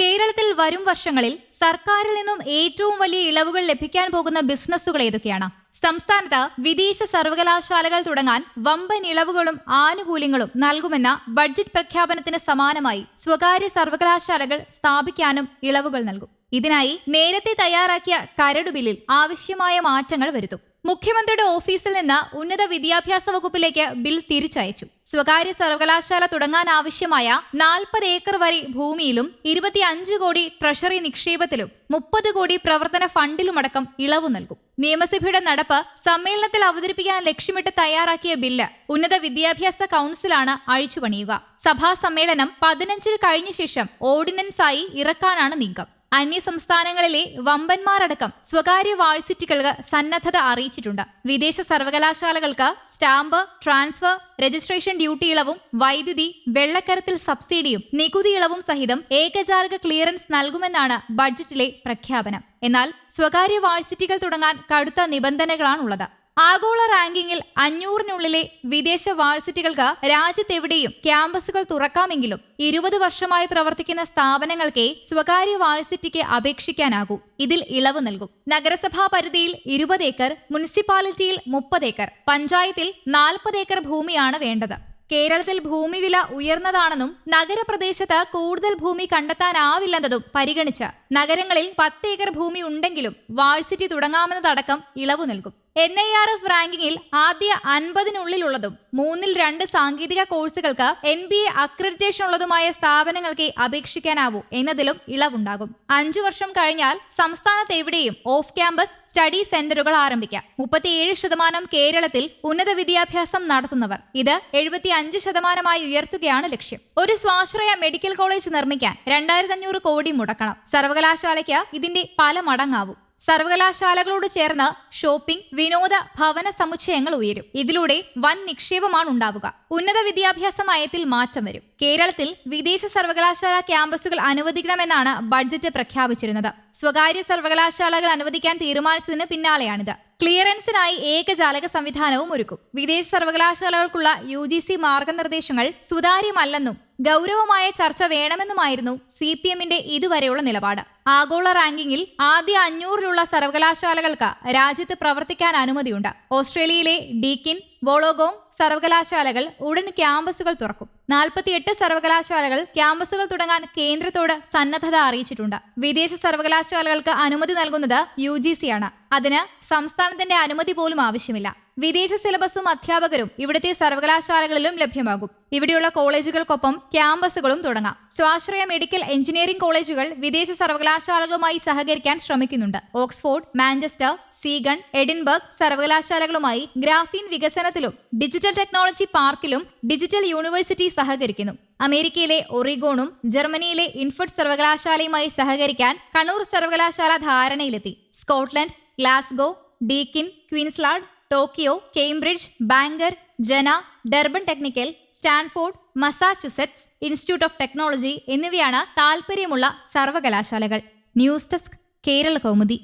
കേരളത്തിൽ വരും വർഷങ്ങളിൽ സർക്കാരിൽ നിന്നും ഏറ്റവും വലിയ ഇളവുകൾ ലഭിക്കാൻ പോകുന്ന ബിസിനസ്സുകൾ ഏതൊക്കെയാണ്? സംസ്ഥാനത്ത് വിദേശ സർവകലാശാലകൾ തുടങ്ങാൻ വമ്പൻ ഇളവുകളും ആനുകൂല്യങ്ങളും നൽകുമെന്ന ബഡ്ജറ്റ് പ്രഖ്യാപനത്തിന് സമാനമായി സ്വകാര്യ സർവകലാശാലകൾ സ്ഥാപിക്കാനും ഇളവുകൾ നൽകും. ഇതിനായി നേരത്തെ തയ്യാറാക്കിയ കരട് ബില്ലിൽ ആവശ്യമായ മാറ്റങ്ങൾ വരുത്തും. മുഖ്യമന്ത്രിയുടെ ഓഫീസിൽ നിന്ന് ഉന്നത വിദ്യാഭ്യാസ വകുപ്പിലേക്ക് ബിൽ തിരിച്ചയച്ചു. സ്വകാര്യ സർവകലാശാല തുടങ്ങാൻ ആവശ്യമായ നാൽപ്പത് ഏക്കർ വരെ ഭൂമിയിലും ഇരുപത്തിയഞ്ച് കോടി ട്രഷറി നിക്ഷേപത്തിലും മുപ്പത് കോടി പ്രവർത്തന ഫണ്ടിലുമടക്കം ഇളവ് നൽകും. നിയമസഭയുടെ നടപ്പ് സമ്മേളനത്തിൽ അവതരിപ്പിക്കാൻ ലക്ഷ്യമിട്ട് തയ്യാറാക്കിയ ബില്ല് ഉന്നത വിദ്യാഭ്യാസ കൗൺസിലാണ് അഴിച്ചുപണിയുക സഭാ സമ്മേളനം പതിനഞ്ചിൽ കഴിഞ്ഞ ശേഷം ഓർഡിനൻസായി ഇറക്കാനാണ് നീക്കം. അന്യ സംസ്ഥാനങ്ങളിലെ വമ്പന്മാരടക്കം സ്വകാര്യ വാഴ്സിറ്റികൾക്ക് സന്നദ്ധത അറിയിച്ചിട്ടുണ്ട്. വിദേശ സർവകലാശാലകൾക്ക് സ്റ്റാമ്പ് ട്രാൻസ്ഫർ രജിസ്ട്രേഷൻ ഡ്യൂട്ടി ഇളവും വൈദ്യുതി വെള്ളക്കരത്തിൽ സബ്സിഡിയും നികുതി ഇളവും സഹിതം ഏകജാലക ക്ലിയറൻസ് നൽകുമെന്നാണ് ബഡ്ജറ്റിലെ പ്രഖ്യാപനം. എന്നാൽ സ്വകാര്യ വാഴ്സിറ്റികൾ തുടങ്ങാൻ കടുത്ത നിബന്ധനകളാണുള്ളത്. ആഗോള റാങ്കിങ്ങിൽ അഞ്ഞൂറിനുള്ളിലെ വിദേശ വാഴ്സിറ്റികൾക്ക് രാജ്യത്തെവിടെയും ക്യാമ്പസുകൾ തുറക്കാമെങ്കിലും ഇരുപത് വർഷമായി പ്രവർത്തിക്കുന്ന സ്ഥാപനങ്ങൾക്കേ സ്വകാര്യ വാഴ്സിറ്റിക്ക് അപേക്ഷിക്കാനാകൂ. ഇതിൽ ഇളവ് നൽകും. നഗരസഭാ പരിധിയിൽ ഇരുപത് ഏക്കർ മുനിസിപ്പാലിറ്റിയിൽ മുപ്പത് ഏക്കർ പഞ്ചായത്തിൽ നാൽപ്പത് ഏക്കർ ഭൂമിയാണ് വേണ്ടത്. കേരളത്തിൽ ഭൂമി വില ഉയർന്നതാണെന്നും നഗരപ്രദേശത്ത് കൂടുതൽ ഭൂമി കണ്ടെത്താനാവില്ലെന്നതും പരിഗണിച്ച് നഗരങ്ങളിൽ പത്ത് ഏക്കർ ഭൂമി ഉണ്ടെങ്കിലും വാഴ്സിറ്റി തുടങ്ങാമെന്നതടക്കം ഇളവ് നൽകും. എൻ ഐ ആർ എഫ് റാങ്കിങ്ങിൽ ആദ്യ അൻപതിനുള്ളിലുള്ളതും മൂന്നിൽ രണ്ട് സാങ്കേതിക കോഴ്സുകൾക്ക് എൻ ബി എ അക്രഡിറ്റേഷൻ ഉള്ളതുമായ സ്ഥാപനങ്ങൾക്ക് അപേക്ഷിക്കാനാവൂ എന്നതിലും ഇളവുണ്ടാകും. അഞ്ചു വർഷം കഴിഞ്ഞാൽ സംസ്ഥാനത്ത് എവിടെയും ഓഫ് ക്യാമ്പസ് സ്റ്റഡി സെന്ററുകൾ ആരംഭിക്കാം. മുപ്പത്തിയേഴ് ശതമാനം കേരളത്തിൽ ഉന്നത വിദ്യാഭ്യാസം നടത്തുന്നവർ ഇത് എഴുപത്തി അഞ്ച് ശതമാനമായി ഉയർത്തുകയാണ് ലക്ഷ്യം. ഒരു സ്വാശ്രയ മെഡിക്കൽ കോളേജ് നിർമ്മിക്കാൻ രണ്ടായിരത്തി കോടി മുടക്കണം. സർവകലാശാലയ്ക്ക് ഇതിന്റെ പല മടങ്ങാവും. സർവകലാശാലകളോട് ചേർന്ന് ഷോപ്പിംഗ് വിനോദ ഭവന സമുച്ചയങ്ങൾ ഉയരും. ഇതിലൂടെ വൻ നിക്ഷേപമാണ് ഉണ്ടാവുക. ഉന്നത വിദ്യാഭ്യാസ നയത്തിൽ മാറ്റം വരും. കേരളത്തിൽ വിദേശ സർവകലാശാല ക്യാമ്പസുകൾ അനുവദിക്കണമെന്നാണ് ബഡ്ജറ്റ് പ്രഖ്യാപിച്ചിരുന്നത്. സ്വകാര്യ സർവകലാശാലകൾ അനുവദിക്കാൻ തീരുമാനിച്ചതിന് പിന്നാലെയാണിത്. ക്ലിയറൻസിനായി ഏകജാലക സംവിധാനവും ഒരുക്കും. വിദേശ സർവകലാശാലകൾക്കുള്ള യു ജി സി മാർഗനിർദ്ദേശങ്ങൾ സുതാര്യമല്ലെന്നും ഗൗരവമായ ചർച്ച വേണമെന്നുമായിരുന്നു സി പി എമ്മിന്റെ ഇതുവരെയുള്ള നിലപാട്. ആഗോള റാങ്കിങ്ങിൽ ആദ്യ അഞ്ഞൂറിലുള്ള സർവകലാശാലകൾക്ക് രാജ്യത്ത് പ്രവർത്തിക്കാൻ അനുമതിയുണ്ട്. ഓസ്ട്രേലിയയിലെ ഡീക്കിൻ വോളോഗോങ് സർവകലാശാലകൾ ഉടൻ ക്യാമ്പസുകൾ തുറക്കും. നാൽപ്പത്തിയെട്ട് സർവകലാശാലകൾ ക്യാമ്പസുകൾ തുടങ്ങാൻ കേന്ദ്രത്തോട് സന്നദ്ധത അറിയിച്ചിട്ടുണ്ട്. വിദേശ സർവകലാശാലകൾക്ക് അനുമതി നൽകുന്നത് യു ആണ്. അതിന് സംസ്ഥാനത്തിന്റെ അനുമതി പോലും ആവശ്യമില്ല. വിദേശ സിലബസും അധ്യാപകരും ഇവിടുത്തെ സർവകലാശാലകളിലും ലഭ്യമാകും. ഇവിടെയുള്ള കോളേജുകൾക്കൊപ്പം ക്യാമ്പസുകളും തുടങ്ങാം. സ്വാശ്രയ മെഡിക്കൽ എഞ്ചിനീയറിംഗ് കോളേജുകൾ വിദേശ സർവകലാശാലകളുമായി സഹകരിക്കാൻ ശ്രമിക്കുന്നുണ്ട്. ഓക്സ്ഫോർഡ് മാഞ്ചസ്റ്റർ സീഗൺ എഡിൻബർഗ് സർവകലാശാലകളുമായി ഗ്രാഫീൻ വികസനത്തിലും ഡിജിറ്റൽ ടെക്നോളജി പാർക്കിലും ഡിജിറ്റൽ യൂണിവേഴ്സിറ്റി സഹകരിക്കുന്നു. അമേരിക്കയിലെ ഒറിഗോണും ജർമ്മനിയിലെ ഇൻഫർട്ട് സർവകലാശാലയുമായി സഹകരിക്കാൻ കണ്ണൂർ സർവകലാശാല ധാരണയിലെത്തി. Scotland Glasgow Deakin Queensland Tokyo Cambridge Bangor Jena Durban technical Stanford Massachusetts institute of technology എന്നിവയാണ് താൽപ്പര്യമുള്ള സർവകലാശാലകൾ ന്യൂസ് ഡെസ്ക് കേരള കൗമുദി.